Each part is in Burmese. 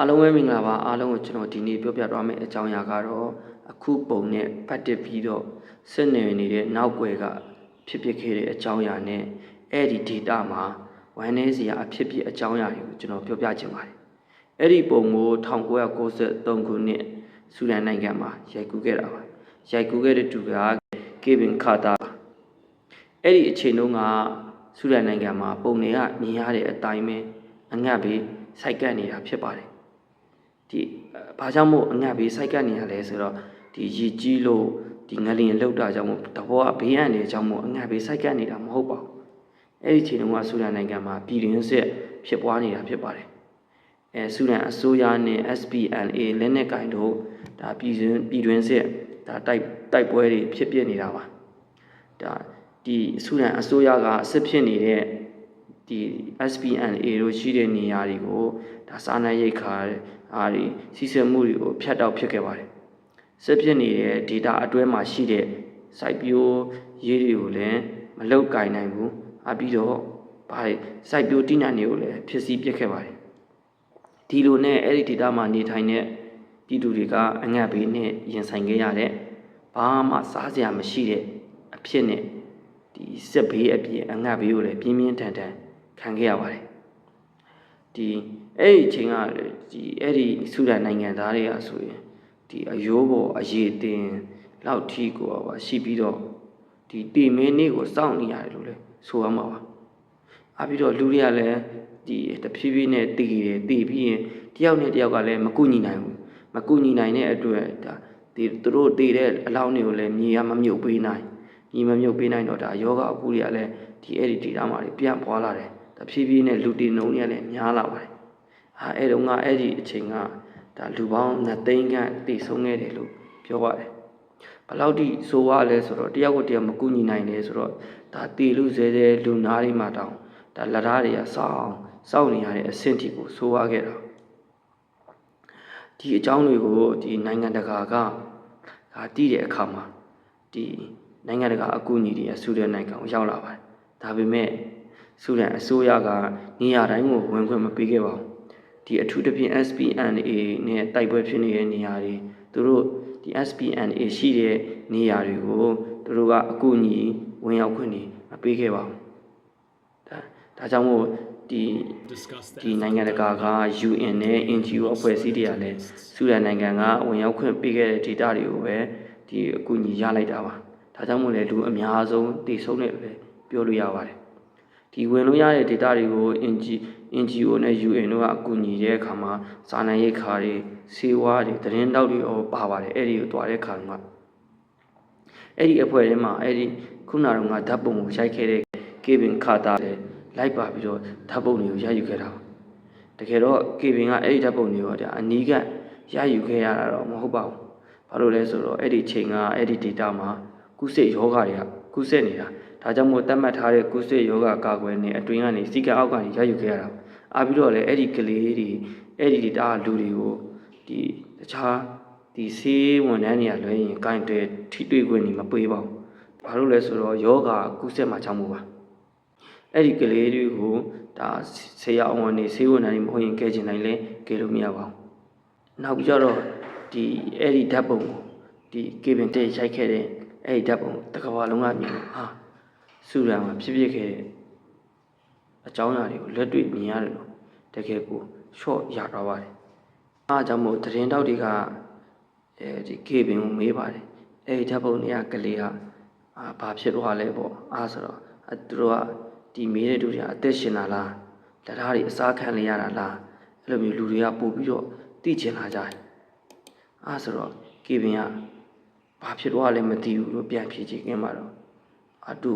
အားလုံးပဲမင်္ဂလာပါအားလုံးကိုကျွန်တော်ဒီနေ့ပြောပြသွားမယ့်အကြောင်းအရာကတော့အခုပုံနဲ့ပတ်သက်ပြီးတော့စစ်နယ်နေတဲ့နောက်ွယ်ကဖြစ်ဖြစ်ခဲ့တဲ့အကြောင်းအရာနဲ့အဲ့ဒီ data မှာဝမ်းနည်းစရာအဖြစ်ဖြစ်အကြောင်းအရာတွေကိုကျွန်တော်ပြောပြချင်ပါတယ်အဲ့ဒီပုံကို1993ခုနှစ်ဆူဒန်နိုင်ငံမှာရိုက်ကူးခဲ့တာပါရိုက်ကူးခဲ့တဲ့သူကကေဗင်ခါတာအဲ့ဒီအချိန်တုန်းကဆူဒန်နိုင်ငံမှာပုံတွေကမြင်ရတဲ့အတိုင်းပဲအငတ်ပြီးစိုက်ကပ်နေတာဖြစ်ပါတယ် ဒီဘာကြောင့်မို့အငတ်ပြီးစိုက်ကပ်နေရလဲဆိုတော့ဒီရည်ကြီးလို့ဒီငလျင်လောက်တာကြောင့်မို့တဘောကဘေးရန်နေကြောင့်မို့အငတ်ပြီးစိုက်ကပ်နေတာမဟုတ်ပါဘူးအဲ့ဒီချိန်တုန်းကဆူဒန်နိုင်ငံမှာပြည်တွင်းစစ်ဖြစ်ပွားနေတာဖြစ်ပါတယ်အဲဆူဒန်အစိုးရနဲ့ SPLA လက်နက်ကင်တို့ဒါပြည်တွင်းပြည်တွင်းစစ်ဒါတိုက်တိုက်ပွဲတွေဖြစ်ပြနေတာပါဒါဒီဆူဒန်အစိုးရကအစ်စ်ဖြစ်နေတဲ့ ဒီ SPNA တို့ရှိတဲ့နေရာတွေကိုဒါစားနပ်ရိက္ခာအားတွေစီစဉ်မှုတွေကိုဖျက်တောက်ဖြစ်ခဲ့ပါတယ်စစ်ဖြစ်နေတဲ့ data အတွဲမှာရှိတဲ့ site ပြိုးရေးတွေကိုလည်းမလောက်ကင်နိုင်ဘူးအပြီးတော့ဘာလဲ site ပြိုးတိညာတွေကိုလည်းဖြစ်စည်းပစ်ခဲ့ပါတယ်ဒီလိုနဲ့အဲ့ဒီ data မှာနေထိုင်တဲ့ပြည်သူတွေကအငတ်ဘေးနဲ့ရင်ဆိုင်ခဲ့ရတဲ့ဘာမှစားစရာမရှိတဲ့အဖြစ်နဲ့ဒီစစ်ဘေးအပြင်အငတ်ဘေးကိုလည်းပြင်းပြင်းထန်ထန် ခံခဲ့ရပါတယ်ဒီအဲ့ဒီအချိန်ကဒီအဲ့ဒီဆူဒန်နိုင်ငံသားတွေကဆိုရင်ဒီအယိုးပေါ်အရေးတင်လောက်ထီကိုပါရှိပြီးတော့ဒီတေမင်းနေ့ကိုစောင့်နေရတယ်လို့လဲဆိုရမှာပါအပြီးတော့လူတွေကလည်းဒီတဖြည်းဖြည်းနဲ့တည်တယ်တည်ပြီးရင်တယောက်နဲ့တယောက်ကလည်းမကူညီနိုင်ဘူးမကူညီနိုင်တဲ့အတွက်ဒါဒီသူတို့တည်တဲ့အလောင်းတွေကိုလည်းမြေရမမြုပ်ပေးနိုင်ညီမမြုပ်ပေးနိုင်တော့ဒါယောဂအပူတွေကလည်းဒီအဲ့ဒီဒေတာမှာပြန်ပွားလာတယ် တဖြည်းဖြည်းနဲ့လူတည်နှုံတွေကလည်းများလာပါတယ်အာအဲ့တော့ငါအဲ့ဒီအချိန်ကဒါလူပေါင်းနှစ်သိန်းခန့်တည်ဆုံးခဲ့တယ်လို့ပြောပါတယ်ဘလောက်ထိဆိုရလဲဆိုတော့တယောက်ကိုတယောက်မကူညီနိုင်လေဆိုတော့ဒါတည်လူစဲစဲလူနားတွေမှာတောင်းဒါလက်ဓားတွေကစောင်းစောင့်နေရတဲ့အဆင့်ထိကိုဆိုရခဲ့တာဒီအကြောင်းတွေကိုဒီနိုင်ငံတကာကဒါတည်တဲ့အခါမှာဒီနိုင်ငံတကာအကူအညီတွေဆူတဲ့နိုင်ငံကိုရောက်လာပါတယ်ဒါပေမဲ့ ဆူဒန်အစိုးရကနေရာတိုင်းကိုဝင်ခွင့်မပေးခဲ့ပါဘူးဒီအထူးသဖြင့် SPNA နဲ့တိုက်ပွဲဖြစ်နေတဲ့နေရာတွေသူတို့ဒီ SPNA ရှိတဲ့နေရာတွေကိုသူတို့ကအကူအညီဝင်ရောက်ခွင့်တွေမပေးခဲ့ပါဘူးဒါဒါကြောင့်မို့ဒီဒီနိုင်ငံတကာက UN နဲ့ NGO အဖွဲ့အစည်းတွေကလည်းဆူဒန်နိုင်ငံကဝင်ရောက်ခွင့်ပေးခဲ့တဲ့ဒေတာတွေကိုပဲဒီအကူအညီရလိုက်တာပါဒါကြောင့်မို့လဲလူအများဆုံးတည်ဆုံးတယ်လို့လည်းပြောလို့ရပါတယ် ဒီဝင်လို့ရတဲ့ data တွေကို NGO နဲ့ UN တို့ကအကူအညီတဲ့အခါမှာစာနာရိတ်ခါတွေစေဝါတွေသတင်းတောက်တွေရောပါပါတယ်အဲ့ဒီကိုတွားတဲ့အခါကအဲ့ဒီအဖွဲ့ထဲမှာအဲ့ဒီခုနကတော့ငါဓာတ်ပုံကိုရိုက်ခဲ့တဲ့ Kevin Carter လည်းလိုက်ပါပြီးတော့ဓာတ်ပုံတွေကိုရယူခဲ့တာတကယ်တော့ Kevin ကအဲ့ဒီဓာတ်ပုံတွေကိုဒါအနီးကရယူခဲ့ရတာတော့မဟုတ်ပါဘူးဘာလို့လဲဆိုတော့အဲ့ဒီချိန်ကအဲ့ဒီ data မှာကုစိတ်ယောဂတွေကကုစိတ်နေတာ ဒါကြောင့်မို့တတ်မှတ်ထားတဲ့ကုစိတ်ယောဂကာကွယ်နေအတွင်းကနေစီကအောက်ကနေရယူခဲ့ရတာအားပြီးတော့လည်းအဲ့ဒီကလေးတွေအဲ့ဒီ data လူတွေကိုဒီတခြားဒီဆေးဝန်ထမ်းတွေကလွှဲရင်ကိုင်တွေထိတွေ့ခွင့်နေမပေးပါဘူးဘာလို့လဲဆိုတော့ယောဂကုစိတ်မှာချောင်းမှုပါအဲ့ဒီကလေးတွေကိုဒါဆေးရအောင်နေဆေးဝန်ထမ်းတွေမဟုတ်ရင်ကဲချင်နိုင်လဲကဲလို့မရပါဘူးနောက်ပြီးတော့ဒီအဲ့ဒီဓာတ်ပုံကိုဒီကေဗင်တဲ့ရိုက်ခဲ့တဲ့အဲ့ဒီဓာတ်ပုံတကဘာလုံးကမြင်ဟာ စူရန်မှာဖြစ်ဖြစ်ခဲ့တဲ့အကြောင်းအရာတွေကိုလက်တွေ့မြင်ရတယ်လို့တကယ်ကိုရှော့ရတော့ပါတယ်အားကြောင့်မို့သတင်းတောက်တွေကအဲဒီကေဗင်ကိုမေးပါတယ်အဲ့ဒီဓာတ်ပုံတွေကကလေးဟာအာဘာဖြစ်သွားလဲပေါ့အားဆိုတော့သူတို့ကဒီမေးတဲ့သူတွေကအသက်ရှင်လာလားလက်ဓာတ်တွေအစားခံနေရတာလားအဲ့လိုမျိုးလူတွေကပို့ပြီးတော့သိချင်လာကြတယ်အားဆိုတော့ကေဗင်ကဘာဖြစ်သွားလဲမသိဘူးလို့ပြန်ဖြေချင်ခင်မှာတော့ အတူ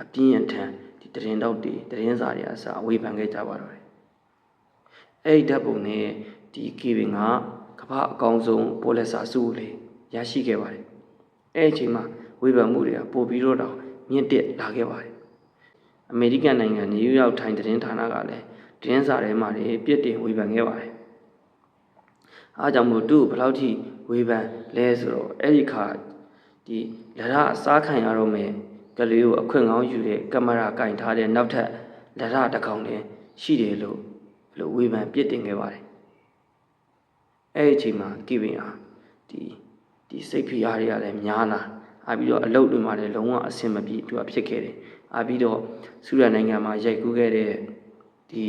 အပြင်းအထန်ဒီတရင်တော့တွေတရင်စာတွေအစားဝေဖန်ခဲ့ကြပါတော့တယ်အဲ့ဒီဓာတ်ပုံနဲ့ဒီကေဗင်ကကမ္ဘာအကောင်ဆုံးပိုလက်စာစုလေးရရှိခဲ့ပါတယ်အဲ့ဒီအချိန်မှာဝေဖန်မှုတွေကပိုပြီးတော့တောင်မြင့်တက်လာခဲ့ပါတယ်အမေရိကန်နိုင်ငံနယူးယောက်ထိုင်သတင်းဌာနကလည်းသတင်းစာထဲမှာပြစ်တင်ဝေဖန်ခဲ့ပါတယ်အားကြောင့်မို့သူ့ဘယ်လောက်ထိဝေဖန်လဲဆိုတော့အဲ့ဒီခါဒီလရအစားခံရတော့မယ် ကလေးကိုအခွင့်ကောင်းယူတဲ့ကင်မရာကင်ထားတဲ့နောက်ထပ်လရတစ်ကောင်တည်းရှိတယ်လို့လို့ဝေဖန်ပြစ်တင်ခဲ့ပါတယ်အဲ့ဒီအချိန်မှာကိဗင်ဟာဒီဒီစိတ်ဖိအားတွေကလည်းများလာအာပြီးတော့အလုတ်တွေမှာလည်းလုံးဝအဆင်မပြေသူကဖြစ်ခဲ့တယ်အာပြီးတော့ဆူရနိုင်ငံမှာရိုက်ကူးခဲ့တဲ့ဒီ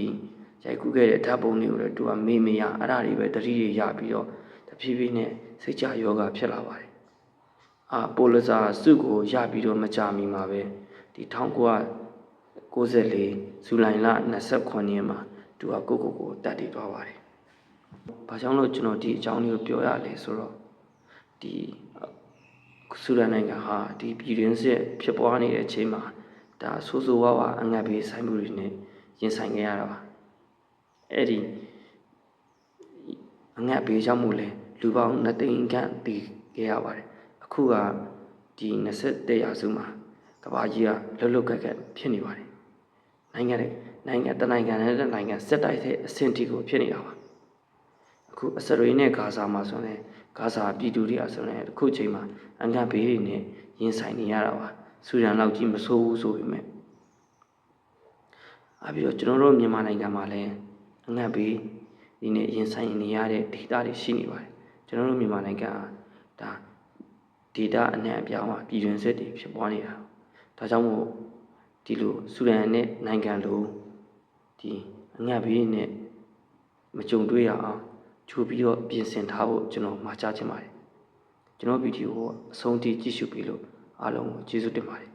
ရိုက်ကူးခဲ့တဲ့ဓာတ်ပုံတွေကိုလည်းသူကမေ့မရအဲ့ဒါတွေပဲတတိတွေရပြီးတော့တဖြည်းဖြည်းနဲ့စိတ်ကြယောဂဖြစ်လာပါတယ် အာပိုလဇာစုကိုရပြီးတော့မကြမီမှာပဲဒီ1994ဇူလိုင်လ29ရက်မှာသူကကိုကိုကိုတတ်တည်သွားပါတယ်။ဘာကြောင့်လို့ကျွန်တော်ဒီအကြောင်းလေးကိုပြောရလဲဆိုတော့ဒီဆူဒန်နိုင်ငံဟာဒီပြည်တွင်းစစ်ဖြစ်ပွားနေတဲ့အချိန်မှာဒါဆိုးဆိုးဝါးဝါအငတ်ဘေးဆိုင်မှုတွေနဲ့ရင်ဆိုင်ခဲ့ရတာပါ။အဲ့ဒီအငတ်ဘေးကြောင့်မို့လဲလူပေါင်း2သိန်းခန့်တည်ခဲ့ရပါတယ်။ အခုကဒီ21ရာစုမှာကမ္ဘာကြီးကလှုပ်လှုပ်ခက်ခက်ဖြစ်နေပါတယ်။နိုင်ငံတွေနိုင်ငံတနိုင်ငံနဲ့တနိုင်ငံစက်တိုက်တဲ့အဆင့်ထိကိုဖြစ်နေတာပါအခုအစ္စရေးနဲ့ဂါဇာမှာဆိုရင်ဂါဇာပြည်သူတွေကဆိုရင်အခုချိန်မှာအငတ်ဘေးတွေနဲ့ရင်ဆိုင်နေရတာပါဆူဒန်လောက်ကြီးမဆိုးဘူးဆိုပေမဲ့အပြီးတော့ကျွန်တော်တို့မြန်မာနိုင်ငံမှာလည်းအငတ်ဘေးဒီနေ့ရင်ဆိုင်နေရတဲ့ဒေသတွေရှိနေပါတယ်ကျွန်တော်တို့မြန်မာနိုင်ငံကဒါ ဒေတာအနှံ့အပြားမှာပြည်တွင်းစစ်တွေဖြစ်ပွားနေတာဒါကြောင့်မို့ဒီလိုဆူဒန်နဲ့နိုင်ငံလိုဒီအငတ်ဘေးနဲ့မကြုံတွေ့ရအောင်ကြိုပြီးတော့ပြင်ဆင်ထားဖို့ကျွန်တော်မှာကြားချင်ပါတယ်ကျွန်တော်ဗီဒီယိုကိုအဆုံးထိကြည့်ရှုပြီးလို့အားလုံးကိုကျေးဇူးတင်ပါတယ်